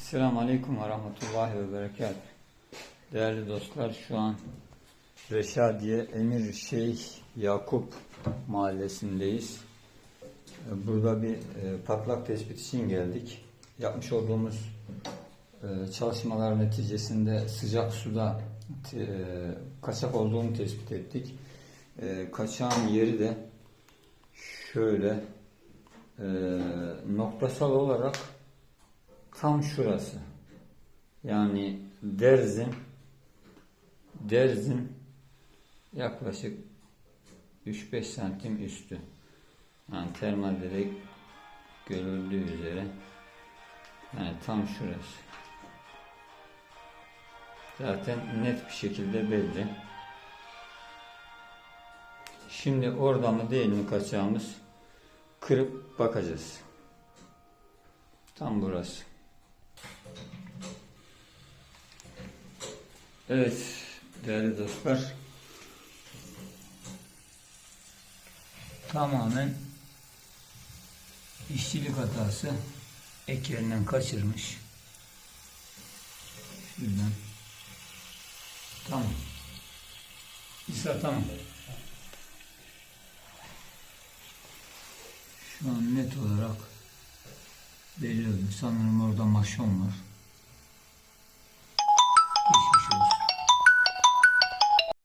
Selamun Aleyküm ve Rahmetullahi ve Berekat. Değerli dostlar şu an Reşadiye Emir Şeyh Yakup mahallesindeyiz. Ee, Burada bir e, patlak tespit için geldik. Yapmış olduğumuz e, çalışmalar neticesinde sıcak suda e, kaçak olduğunu tespit ettik. E, Kaçağın yeri de şöyle e, noktasal olarak tam şurası. Yani derzin derzin yaklaşık 3-5 santim üstü. Yani termalde de görüldüğü üzere yani tam şurası. Zaten net bir şekilde belli. Şimdi orada mı değil mi kaçağımız kırıp bakacağız. Tam burası. Evet değerli dostlar. Tamamen işçilik hatası ek yerinden kaçırmış. Şuradan. Tamam. İsa tamam. Şu an net olarak belli oldu. Sanırım orada maşon var.